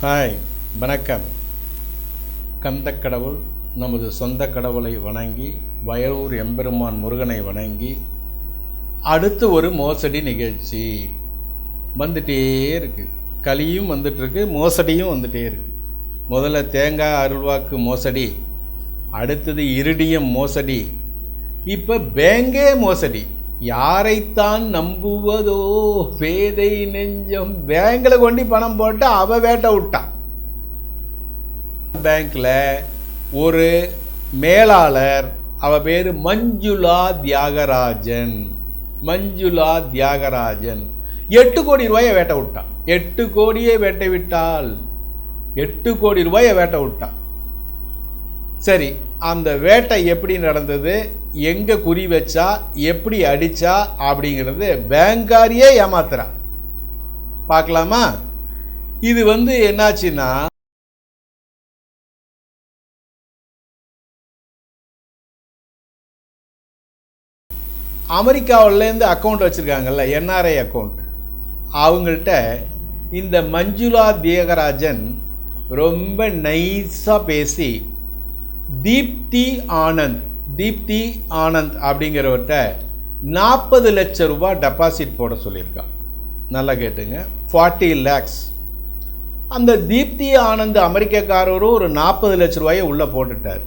Hi வணக்கம். கந்த கடவுள் நமது சொந்த கடவுளை வணங்கி வயலூர் எம்பெருமான் முருகனை வணங்கி அடுத்து ஒரு மோசடி நிகழ்ச்சி வந்துட்டே இருக்குது களியும் வந்துட்டுருக்கு மோசடியும் வந்துட்டே இருக்குது முதல்ல தேங்காய் அருள்வாக்கு மோசடி அடுத்தது இருடியம் மோசடி இப்போ பேங்கே மோசடி. யாரைத்தான் நம்புவதோ பேதை நெஞ்சம். பேங்கில் கொண்டு பணம் போட்டு அவ வேட்டை விட்டான் பேங்க்ல ஒரு மேலாளர் அவ பேர் மஞ்சுளா தியாகராஜன். மஞ்சுளா தியாகராஜன். எட்டு கோடி ரூபாயை வேட்டை விட்டான் எட்டு கோடியே வேட்டை விட்டால் எட்டு கோடி ரூபாயை வேட்டை விட்டான் சரி அந்த வேட்டை எப்படி நடந்தது? எங்கே குறி வச்சா? எப்படி அடித்தா அப்படிங்கிறது பேங்காரியே ஏமாத்துறான். பார்க்கலாமா? இது வந்து என்னாச்சுன்னா அமெரிக்காவிலேருந்து அக்கௌண்ட் வச்சுருக்காங்கல்ல என்ஆர்ஐ அக்கௌண்ட் அவங்கள்ட்ட இந்த மஞ்சுளா தியகராஜன் ரொம்ப நைஸாக பேசி தீப்தி ஆனந்த் தீப்தி ஆனந்த் அப்படிங்கிறவர்கிட்ட நாற்பது லட்ச ரூபா டெபாசிட் போட சொல்லியிருக்கான். நல்லா கேட்டுங்க. ஃபார்ட்டி லேக்ஸ் அந்த தீப்தி ஆனந்த் அமெரிக்கக்காரரும் ஒரு நாற்பது லட்ச ரூபாயை உள்ளே போட்டுட்டார்.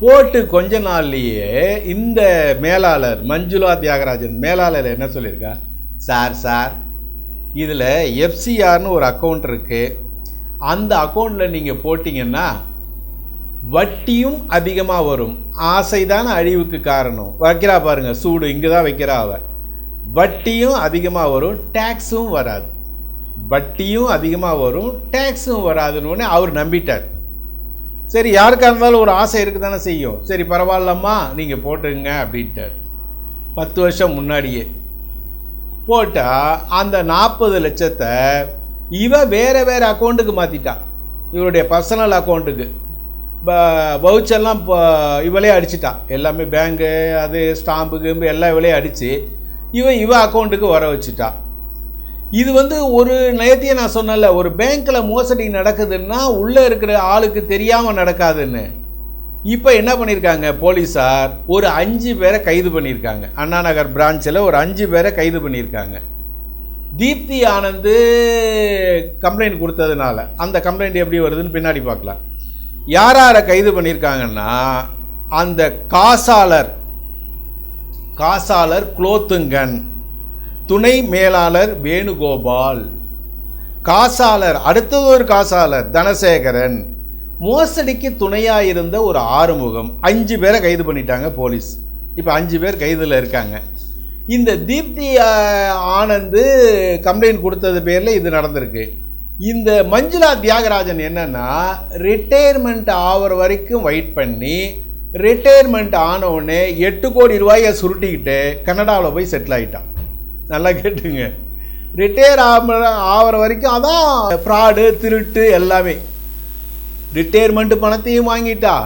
போட்டு கொஞ்ச நாள்லேயே இந்த மேலாளர் மஞ்சுளா தியாகராஜன் மேலாளர் என்ன சொல்லியிருக்கா? சார் சார் இதில் எஃப்சிஆர்னு ஒரு அக்கௌண்ட் இருக்குது அந்த அக்கௌண்ட்டில் நீங்கள் போட்டிங்கன்னா வட்டியும் அதிகமாக வரும். ஆசைதான் அழிவுக்கு காரணம். வைக்கிறா பாருங்கள் சூடு இங்கே தான் வைக்கிறா அவ. வட்டியும் அதிகமாக வரும் டேக்ஸும் வராது. வட்டியும் அதிகமாக வரும் டேக்ஸும் வராதுன்னு உடனே அவர் நம்பிட்டார். சரி யாருக்காக இருந்தாலும் ஒரு ஆசை இருக்கு தானே செய்யும். சரி பரவாயில்லம்மா நீங்கள் போட்டுங்க அப்படின்ட்டார். பத்து வருஷம் முன்னாடியே. போட்டால் அந்த நாற்பது லட்சத்தை இவ வேறு வேறு அக்கௌண்ட்டுக்கு மாற்றிட்டான் இவருடைய பர்சனல் அக்கௌண்ட்டுக்கு வவுச்செல்லாம் இப்போ இவளே அடிச்சிட்டான் எல்லாமே பேங்கு அது ஸ்டாம்பு கிம்பு எல்லாம் இவளே அடித்து இவன் இவன் அக்கௌண்ட்டுக்கு வர வச்சுட்டான் இது வந்து ஒரு நயத்தையே நான் சொன்னல ஒரு பேங்க்கில் மோசடி நடக்குதுன்னா உள்ளே இருக்கிற ஆளுக்கு தெரியாமல் நடக்காதுன்னு. இப்போ என்ன பண்ணியிருக்காங்க போலீஸார் ஒரு அஞ்சு பேரை கைது பண்ணியிருக்காங்க அண்ணா நகர் பிரான்ச்சில் ஒரு அஞ்சு பேரை கைது பண்ணியிருக்காங்க தீப்தி ஆனந்து கம்ப்ளைண்ட் கொடுத்ததுனால அந்த கம்ப்ளைண்ட் எப்படி வருதுன்னு பின்னாடி பார்க்கலாம். யார் யாரை கைது பண்ணியிருக்காங்கன்னா அந்த காசாளர் காசாளர் குலோத்துங்கன் துணை மேலாளர் வேணுகோபால் காசாளர் அடுத்தது ஒரு காசாளர் தனசேகரன் மோசடிக்கு துணையாக இருந்த ஒரு ஆறுமுகம் அஞ்சு பேரை கைது பண்ணிட்டாங்க போலீஸ். இப்போ அஞ்சு பேர் கைதில் இருக்காங்க. இந்த தீப்தி ஆனந்து கம்ப்ளைண்ட் கொடுத்தது பேரில் இது நடந்திருக்கு. இந்த மஞ்சுளா தியாகராஜன் என்னன்னா ரிட்டையர்மெண்ட் ஆகிற வரைக்கும் வெயிட் பண்ணி ரிட்டையர்மெண்ட் ஆனவுடனே எட்டு கோடி ரூபாயை சுருட்டிக்கிட்டு கனடாவில் போய் செட்டில் ஆகிட்டான் நல்லா கேட்டுங்க. ரிட்டையர் ஆகிற வரைக்கும் அதான் ஃப்ராடு திருட்டு எல்லாமே. ரிட்டையர்மெண்ட் பணத்தையும் வாங்கிட்டா.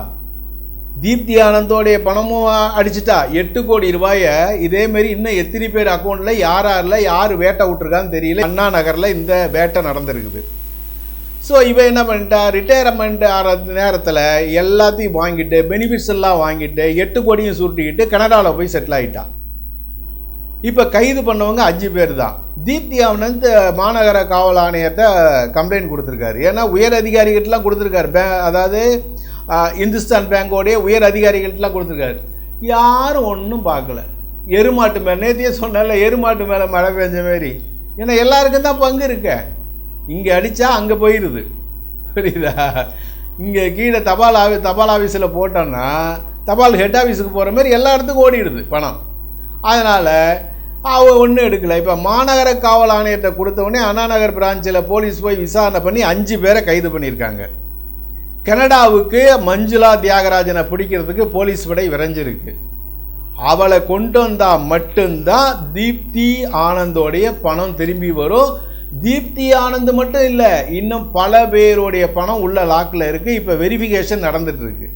தீப்தி ஆனந்தோடைய பணமும் அடிச்சிட்டா எட்டு கோடி ரூபாயை இதேமாரி இன்னும் எத்தனை பேர் அக்கௌண்ட்டில் யார் யாரில் யார் வேட்டை விட்ருக்கான்னு தெரியல. அண்ணா நகரில் இந்த வேட்டை நடந்திருக்குது. ஸோ இவன் என்ன பண்ணிட்டா? ரிட்டையர்மெண்ட் ஆகிற நேரத்தில் எல்லாத்தையும் வாங்கிட்டு பெனிஃபிட்ஸ் எல்லாம் வாங்கிட்டு எட்டு கோடியும் சுருட்டிக்கிட்டு கனடாவில் போய் செட்டில் ஆகிட்டான் இப்போ கைது பண்ணவங்க அஞ்சு பேர் தான் தீப்தி ஆனந்த் மாநகர காவல் ஆணையத்தை கம்ப்ளைண்ட் கொடுத்துருக்காரு. ஏன்னா உயர் அதிகாரிகிட்டலாம் கொடுத்துருக்காரு. பே அதாவது இந்துஸ்தான் பேங்கோடைய உயர் அதிகாரிகள்ட்டலாம் கொடுத்துருக்காரு. யாரும் ஒன்றும் பார்க்கல. எருமாட்டு மேலே நேத்தியே சொன்னால எருமாட்டு மேலே மழை பெஞ்ச மாரி. ஏன்னா எல்லாருக்கும் தான் பங்கு இருக்க. இங்கே அடித்தா அங்கே போயிடுது புரியுதா? இங்கே கீழே தபால் ஆஃபி தபால் ஆஃபீஸில் போட்டோன்னா தபால் ஹெட் ஆஃபீஸுக்கு போகிற மாதிரி எல்லா இடத்துக்கும் ஓடிடுது பணம். அதனால் அவ ஒன்றும் எடுக்கலை. இப்போ மாநகர காவல் ஆணையத்தை கொடுத்தவொடனே அண்ணாநகர் பிரான்ச்சில் போலீஸ் போய் விசாரணை பண்ணி அஞ்சு பேரை கைது பண்ணியிருக்காங்க. கனடாவுக்கு மஞ்சுளா தியாகராஜனை பிடிக்கிறதுக்கு போலீஸ் படை விரைஞ்சிருக்கு. அவளை கொண்டு வந்தால் மட்டும்தான் தீப்தி ஆனந்தோடைய பணம் திரும்பி வரும். தீப்தி ஆனந்த் மட்டும் இல்லை இன்னும் பல பேருடைய பணம் உள்ள லாக்கில் இருக்குது இப்போ வெரிஃபிகேஷன் நடந்துட்டு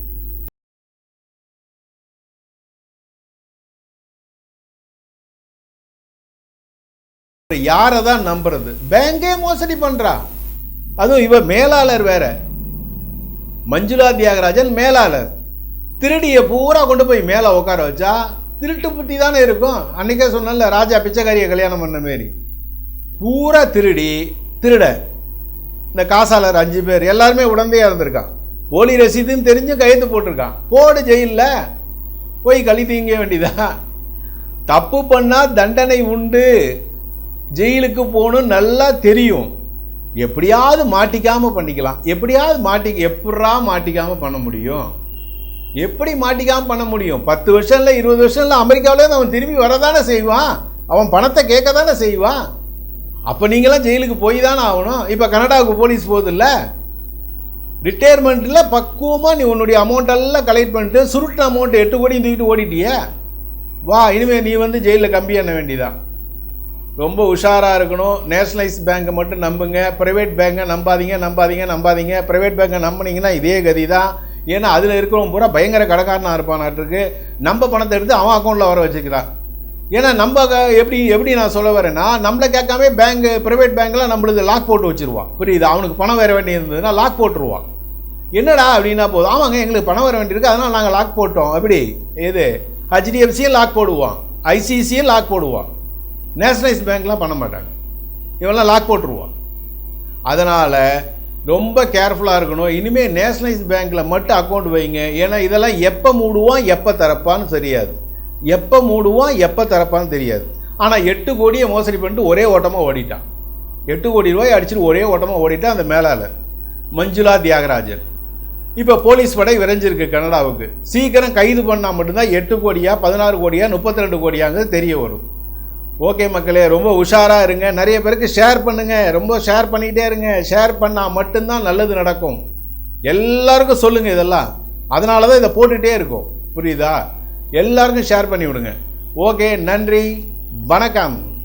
யாரை தான் நம்புறது? பேங்கே மோசடி பண்ணுறா அதுவும் இவ மேலாளர் வேற. மஞ்சுளா தியாகராஜன் மேலாளர். திருடிய பூரா கொண்டு போய் மேலே உட்கார வச்சா திருட்டு புட்டி தானே இருக்கும். அன்னைக்கே சொன்னல ராஜா பிச்சைக்காரியை கல்யாணம் பண்ண மாரி. பூரா திருடி திருட. இந்த காசாளர் அஞ்சு பேர் எல்லாருமே உடந்தையாக இருந்திருக்கான். போலி ரசீதுன்னு தெரிஞ்சு கையெழுத்து போட்டிருக்கான். போடு ஜெயிலில் போய் கழி தீங்க வேண்டியதா? தப்பு பண்ணால் தண்டனை உண்டு. ஜெயிலுக்கு போகணும் நல்லா தெரியும். எப்படியாவது மாட்டிக்காமல் பண்ணிக்கலாம். எப்படியாவது மாட்டி எப்படா மாட்டிக்காமல் பண்ண முடியும்? எப்படி மாட்டிக்காமல் பண்ண முடியும்? பத்து வருஷம் இல்லை இருபது வருஷம் இல்லை அமெரிக்காவிலேருந்து அவன் திரும்பி வரதானே செய்வான்? அவன் பணத்தை கேட்க தானே செய்வான்? அப்போ நீங்களாம் ஜெயிலுக்கு போய் தானே ஆகணும். இப்போ கனடாவுக்கு போலீஸ் போகுதில்ல? ரிட்டையர்மெண்ட்டில் பக்குவமாக நீ உன்னுடைய அமௌண்ட்டெல்லாம் கலெக்ட் பண்ணிட்டு சுருட்டு அமௌண்ட் எட்டு கோடி தூக்கிட்டு ஓடிட்டியே? வா இனிமேல் நீ வந்து ஜெயிலில் கம்பி பண்ண வேண்டியதான் ரொம்ப உஷாராக இருக்கணும். நேஷனலைஸ் பேங்க்கை மட்டும் நம்புங்க. ப்ரைவேட் பேங்கை நம்பாதீங்க நம்பாதீங்க நம்பாதீங்க. ப்ரைவேட் பேங்கை நம்பினீங்கன்னா இதே கதி தான் ஏன்னா அதில் இருக்கிறவன் பூரா பயங்கர கடைக்காரனாக இருப்பானாட்டிருக்கு. நம்ம பணத்தை எடுத்து அவன் அக்கௌண்ட்டில் வர வச்சுக்கிறான். ஏன்னா நம்ம எப்படி எப்படி நான் சொல்ல வரேன்னா நம்மளை கேட்காம பேங்க் ப்ரைவேட் பேங்க்கில் நம்மளுக்கு லாக் போட்டு வச்சிருவான். புரியுது? அவனுக்கு பணம் வர வேண்டியது இருந்ததுன்னா லாக் போட்டுருவான். என்னடா அப்படின்னா போதும். ஆமாங்க எங்களுக்கு பணம் வர வேண்டியிருக்கு. அதனால் நாங்கள் லாக் போட்டோம். எப்படி? எது ஹெச்டிஎஃப்சியும் லாக் போடுவான். ஐசிசியும் லாக் போடுவான். நேஷனலைஸ் பேங்க்லாம் பண்ண மாட்டாங்க. இவெல்லாம் லாக் போட்டுருவான். அதனால் ரொம்ப கேர்ஃபுல்லாக இருக்கணும். இனிமேல் நேஷனலைஸ் பேங்க்கில் மட்டும் அக்கௌண்ட் வைங்க. ஏன்னா இதெல்லாம் எப்போ மூடுவான் எப்போ திறப்பான்னு தெரியாது. எப்போ மூடுவான் எப்போ திறப்பான்னு தெரியாது. ஆனால் எட்டு கோடியை மோசடி பண்ணிட்டு ஒரே ஓட்டமாக ஓடிட்டான். எட்டு கோடி ரூபாய் அடிச்சுட்டு ஒரே ஓட்டமாக ஓடிட்டான் அந்த மேலால் மஞ்சுளா தியாகராஜன். இப்போ போலீஸ் படை விரைஞ்சிருக்கு கனடாவுக்கு. சீக்கிரம் கைது பண்ணால் மட்டும்தான் எட்டு கோடியா பதினாறு கோடியா முப்பத்தி ரெண்டு கோடியாங்கிறது தெரிய வரும். ஓகே மக்களே ரொம்ப உஷாராக இருங்க. நிறைய பேருக்கு ஷேர் பண்ணுங்கள் ரொம்ப ஷேர் பண்ணிக்கிட்டே இருங்க. ஷேர் பண்ணால் மட்டும்தான் நல்லது நடக்கும். எல்லாருக்கும் சொல்லுங்கள் இதெல்லாம். அதனால தான் இதை போட்டுகிட்டே இருக்கும். புரியுதா? எல்லாருக்கும் ஷேர் பண்ணி விடுங்க. ஓகே நன்றி. வணக்கம்.